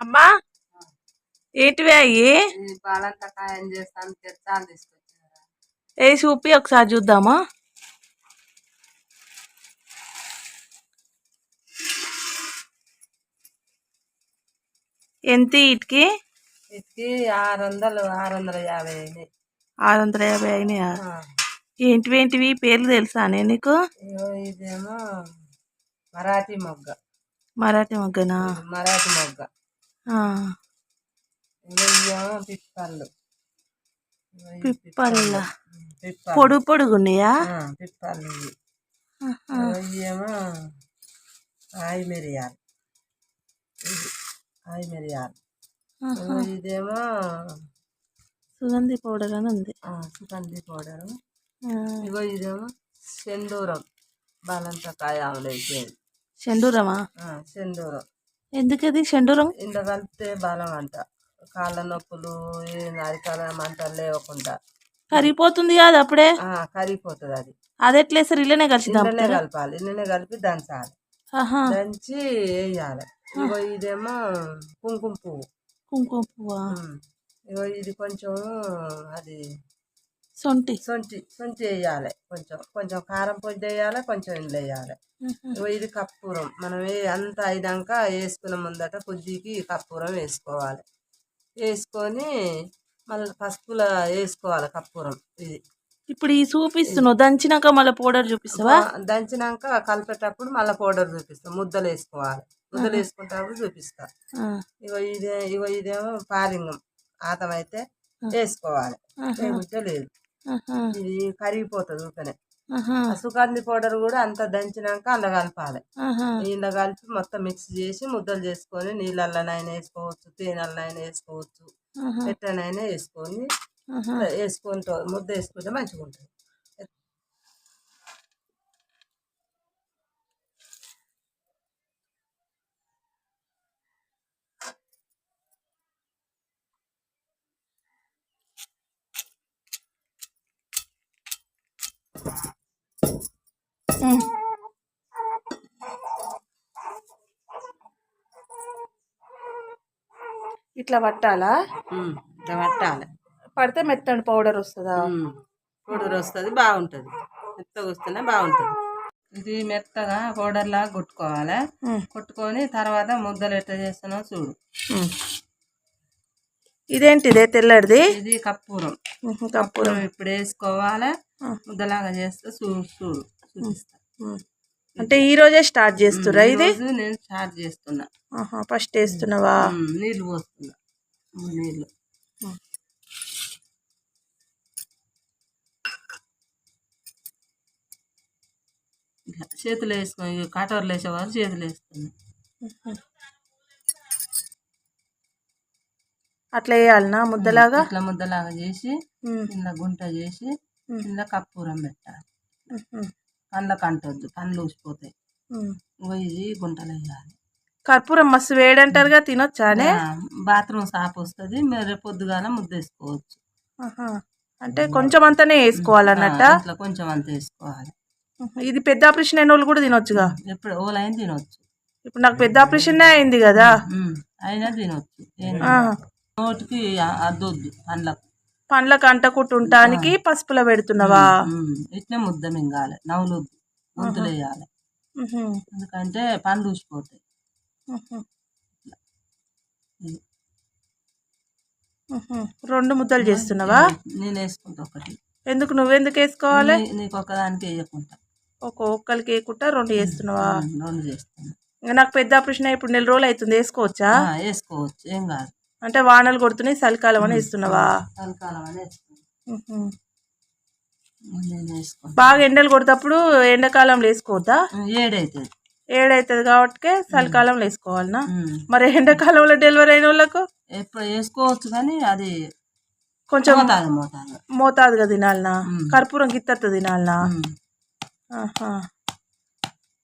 అమ్మా ఏంటివి అయ్యి? చేస్తాను ఏ చూపి ఒకసారి చూద్దామా? ఎంత ఇటుకి? ఇటుకి ఆరు వందలు ఆరు వందల యాభై అయినాయి. ఆరు వందల యాభై అయినాయా? ఏంటివి ఏంటివి? పేర్లు తెలుసానే నీకు? ఇగో ఇదేమో మరాఠీ మొగ్గ. మరాఠీ మొగ్గనా? మరాఠీ మొగ్గ. పిప్పళ్ళు. పిప్పళ్ళ. పొడుగు పొడుగున్నాయా? పిప్పళ్ళు ఇవేమో ఆయి మిరియాలు. ఆయి మిరియాలు. ఇదేమో సుగంధి పౌడర్ అని ఉంది. ఆ, సుగంధి పౌడరు. ఇగో ఇదేమో సెందూరం బాలంతా కాయ ఆవులైతే షెండూరమా సెందూరం ఎందుకు అది షెండూరం ఇంత కలిపితే బలం అంట కాళ్ళ నొప్పులు ఏ అరికాల మంటలు లేవకుండా. కరిగిపోతుంది కాదు అప్పుడే? ఆ, కరిగిపోతుంది అది. అది ఎట్లా వేస్తారు ఇల్లనే కలిసి ఇంట్లోనే కలపాలి. ఇంట్లోనే కలిపి దంచాలి. దంచి వేయాలి. ఇగో ఇదేమో కుంకుమ పువ్వు. కుంకుమ పువ్వా. ఇగో ఇది కొంచెం అది సొంటి. సొంటి సొంటి వేయాలి. కొంచెం కొంచెం కారం పొడి వేయాలి కొంచెం ఇండ్లు వేయాలి. ఇది కర్పూరం. మనం అంతా అయినాక వేసుకున్న ముందట కొద్దికి కర్పూరం వేసుకోవాలి. వేసుకొని మళ్ళీ పసుపులో వేసుకోవాలి కర్పూరం ఇది. ఇప్పుడు ఈ చూపిస్తున్నావు దంచినాక మళ్ళీ పౌడర్ చూపిస్తావా? దంచినాక కలిపేటప్పుడు మళ్ళీ పౌడర్ చూపిస్తాం. ముద్దలు వేసుకోవాలి. ముద్దలు వేసుకుంటప్పుడు చూపిస్తా. ఇగో ఇదే ఇగో ఇదేమో పాలింగం. ఆతం అయితే వేసుకోవాలి. లేదు. ఇది కరిగిపోతుంది ఊకనే సుగంధి పౌడర్ కూడా అంతా దంచినాక అందులో కలపాలి. నీళ్ళ కలిపి మొత్తం మిక్స్ చేసి ముద్దలు చేసుకొని నీళ్ళల్లోనైనా వేసుకోవచ్చు తేనెలనైనా వేసుకోవచ్చు. ఎట్లనైనా వేసుకొని. వేసుకుంటూ ముద్ద వేసుకుంటే మంచిగా ఉంటుంది ఇట్లా పట్టాలా? ఇట్లా పట్టాలి. పడితే మెత్తని పౌడర్ వస్తుందా? పౌడర్ వస్తుంది బాగుంటుంది. మెత్తగా వస్తేనే బాగుంటుంది. ఇది మెత్తగా పౌడర్ లాగా కొట్టుకోవాలి. కొట్టుకొని తర్వాత ముద్దలు ఎట్లా చేస్తానో చూడు. ఇదేంటిదే తెల్లడిది ఇది కప్పురం కప్పూరం ఇప్పుడు వేసుకోవాలి. ముద్దలాగా చేస్తే చూడు చూడు. అంటే ఈ రోజే స్టార్ట్ చేస్తురా ఇది? నేను స్టార్ట్ చేస్తున్నా. ఫస్ట్ వేస్తున్నావా? నీళ్ళు పోస్తున్నా. నీళ్ళు. ఇట్లా చేతులు వేసుకొని కటోర్లు వేసేవారు చేతులు వేసుకున్నా అట్లా వేయాలనా ముద్దలాగా? ఇట్లా ముద్దలాగా చేసి. కింద గుంట చేసి. కింద కప్పూరం పెట్టాలి. పండ్లకు అంటొద్దు పండ్లు ఊసిపోతాయి. ఇది గుంటలు వేయాలి. కర్పూరం మస్తు వేడంటారుగా తినొచ్చానే బాత్రూమ్ సాప్ వస్తుంది మీరు రేపు పొద్దుగాల ముద్ద వేసుకోవచ్చు. అంటే కొంచెం అంతానే వేసుకోవాలన్నట్ట? ఆ, ఇట్లా కొంచెం అంత వేసుకోవాలి. ఇది పెద్ద ఆపరేషన్ అయిన వాళ్ళు కూడా తినొచ్చుగా? ఎప్పుడు ఓలైన తినొచ్చు. ఇప్పుడు నాకు పెద్ద ఆపరేషన్ అయింది కదా? అయినా తినొచ్చు. నోటికి అద్దొద్దు పండ్లకు పండ్లకు అంటకుంటుంటానికి పసుపులో పెడుతున్నావా? ఇట్నే ముద్ద మింగాలి. నవ్వులొద్దు గొంతులు వేయాలి. ఎందుకంటే పండ్లు ఊసిపోతాయి. రెండు ముద్దలు చేస్తున్నావా? నేను వేసుకుంటా ఒకటి. ఎందుకు నువ్వెందుకు వేసుకోవాలి? నీకు ఒకదానికి వేయకుంటా. ఒక ఒక్కరికి వేయకుండా రెండు చేస్తున్నావా? ఉమ్, రెండు చేస్తాను ఇంకా నాకు పెద్ద ఆపరేషన్ ఇప్పుడు నెల రోజులు అవుతుంది. వేసుకోవచ్చా? వేసుకోవచ్చు. ఏం కాదు. అంటే వానలు కొడుతున్నాయి చలికాలం అని వేస్తున్నావా చలికాలం వేసుకుంటా బాగా ఎండలు కొడతప్పుడు ఎండాకాలంలో వేసుకోవద్దా? ఏడైతుంది. ఏడైతుంది కాబట్టి చలికాలంలో వేసుకోవాలనా. మరి ఎండాకాలంలో డెలివరీ అయిన వాళ్ళకు? ఎప్పుడు వేసుకోవచ్చు కానీ అది కొంచెం మోతాదు మోతాదు. మోతాదుగా తినాలనా. కర్పూరం గిత్తత్త తినాలనా. ఆహా.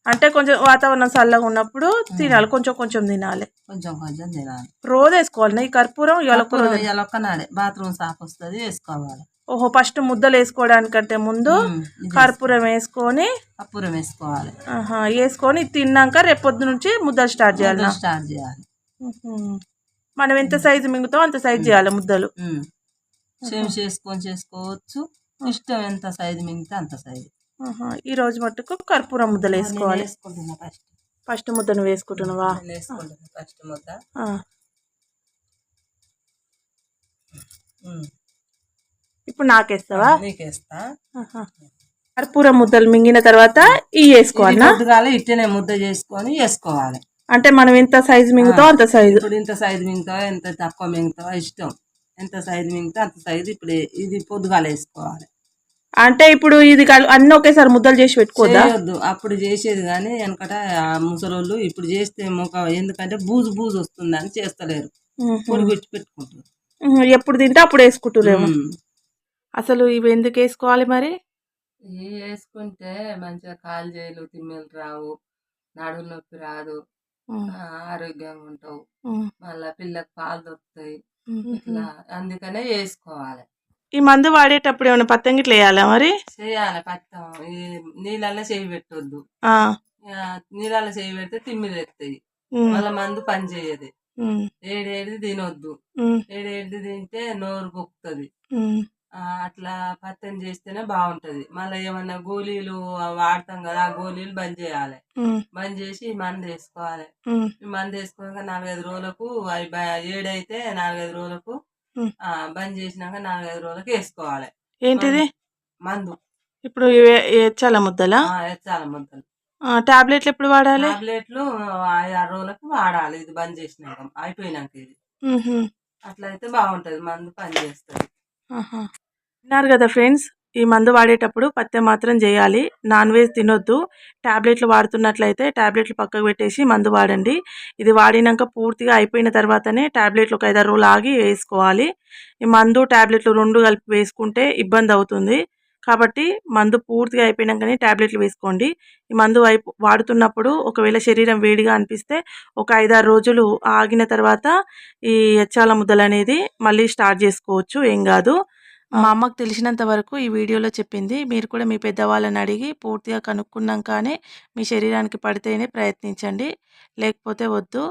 అంటే కొంచెం వాతావరణం చల్లగా ఉన్నప్పుడు తినాలి. కొంచెం కొంచెం తినాలి. కొంచెం కొంచెం తినాలి. రోజు వేసుకోవాలి. ఈ కర్పూరం ఒక్కనాడే. బాత్రూమ్ సాఫ్ వస్తుంది వేసుకోవాలి. ఓహో ఫస్ట్ ముద్దలు వేసుకోవడానికంటే ముందు కర్పూరం వేసుకొని కర్పూరం వేసుకోవాలి. ఆహా, వేసుకొని తిన్నాక రేపొద్దు నుంచి ముద్దలు స్టార్ట్ చేయాలి స్టార్ట్ చేయాలి. మనం ఎంత సైజు మింగుతాం అంత సైజు చేయాలి ముద్దలు. సేమ్ చేసుకొని చేసుకోవచ్చు. ఇష్టం ఎంత సైజు మిగితే అంత సైజు. ఆహా. ఈ రోజు మట్టుకు కర్పూరం ముద్దలు వేసుకోవాలి ఫస్ట్ ఫస్ట్ ముద్దను వేసుకుంటున్నావా? నేను వేసుకుంటున్నా ఫస్ట్ ముద్ద. ఇప్పుడు నాకేస్తావా? నీకేస్తా. కర్పూరం ముద్దలు మింగిన తర్వాత ఇవి వేసుకోవాలా ఇట్టనే ముద్ద చేసుకొని వేసుకోవాలి. అంటే మనం ఎంత సైజు మింగుతాం అంత సైజు ఇప్పుడు ఇంత సైజు మింగుతావా ఎంత తక్కువ మింగుతావా ఇష్టం. ఎంత సైజు మింగితే అంత సైజు ఇప్పుడు ఇది పొద్దుగాల వేసుకోవాలి. అంటే ఇప్పుడు ఇది అన్ని ఒకేసారి ముద్దలు చేసి పెట్టుకోదా చేయొద్దు. అప్పుడు చేసేది కానీ వెనకట ఆ ముసలోళ్ళు ఇప్పుడు చేస్తే ముఖ ఎందుకంటే బూజు బూజు వస్తుందని చేస్తలేరు. పెట్టుకుంటారు. ఎప్పుడు తింటే అప్పుడు వేసుకుంటురేమో ఉమ్. అసలు ఇవి ఎందుకు వేసుకోవాలి మరి? ఇవి వేసుకుంటే మంచిగా కాలు చేయలు తిమ్మెలు రావు నడుము నొప్పి రాదు ఆరోగ్యంగా ఉంటావు. మళ్ళా పిల్లకి పాలు దొరుకుతాయి. ఇట్లా అందుకనే వేసుకోవాలి. ఈ మందు వాడేటప్పుడు ఏమైనా పత్తం గిట్ల వేయాలా మరి? చేయాలి పట్టం ఈ నీళ్ళల్లో చేయి పెట్టొద్దు. ఆ, నీళ్ళల్లో చేయి పెడితే తిమ్మిలు ఎత్తాయి ఉమ్, మళ్ళీ మందు పని చేయదు. ఉమ్, ఏడేది తినొద్దు. ఉమ్, ఏడేది తింటే నోరు పొక్కుతుంది ఉమ్, అట్లా పత్తం చేస్తేనే బాగుంటది. మళ్ళీ ఏమన్నా గోళీలు వాడతాం కదా ఆ గోళీలు బంద్ చేయాలి. ఉమ్, బంద్ చేసి ఈ మందు వేసుకోవాలి. ఉమ్, ఈ మందు వేసుకున్నాక నాలుగైదు రోజులకు అవి బ- ఏడైతే నాలుగైదు రోజులకు బంద్ చేసినాక నాలుగైదు రోజులకు వేసుకోవాలి. ఏంటిది? మందు. ఇప్పుడు ఇవి చాలా ముద్దలా? ఎచ్చాలి ముద్దలు. టాబ్లెట్లు ఎప్పుడు వాడాలి? టాబ్లెట్లు ఐదు ఆరు రోజులకు వాడాలి. ఇది బంద్ చేసినాక అయిపోయినాక ఇది. అట్లయితే బాగుంటది. మందు పని చేస్తుంది. విన్నారు కదా ఫ్రెండ్స్? ఈ మందు వాడేటప్పుడు పత్యం మాత్రం చేయాలి. నాన్ వెజ్ తినొద్దు. టాబ్లెట్లు వాడుతున్నట్లయితే ట్యాబ్లెట్లు పక్కకు పెట్టేసి మందు వాడండి. ఇది వాడినాక పూర్తిగా అయిపోయిన తర్వాతనే ట్యాబ్లెట్లు ఒక ఐదారు రోజులు ఆగి వేసుకోవాలి. ఈ మందు టాబ్లెట్లు రెండు కలిపి వేసుకుంటే ఇబ్బంది అవుతుంది. కాబట్టి మందు పూర్తిగా అయిపోయినాకనే ట్యాబ్లెట్లు వేసుకోండి. ఈ మందు అయిపో వాడుతున్నప్పుడు ఒకవేళ శరీరం వేడిగా అనిపిస్తే ఒక ఐదారు రోజులు ఆగిన తర్వాత ఈ ఎచ్చాల ముద్దలు అనేది మళ్ళీ స్టార్ట్ చేసుకోవచ్చు. ఏం కాదు. మా అమ్మకు తెలిసినంత వరకు ఈ వీడియోలో చెప్పింది. మీరు కూడా మీ పెద్దవాళ్ళని అడిగి పూర్తిగా కనుక్కున్నాకనే మీ శరీరానికి పడితేనే ప్రయత్నించండి. లేకపోతే వద్దు.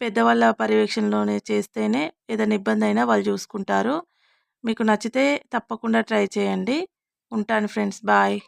పెద్దవాళ్ళ పర్యవేక్షణలోనే చేస్తేనే ఏదైనా ఇబ్బంది అయినా వాళ్ళు చూసుకుంటారు. మీకు నచ్చితే తప్పకుండా ట్రై చేయండి. ఉంటాను ఫ్రెండ్స్. బాయ్.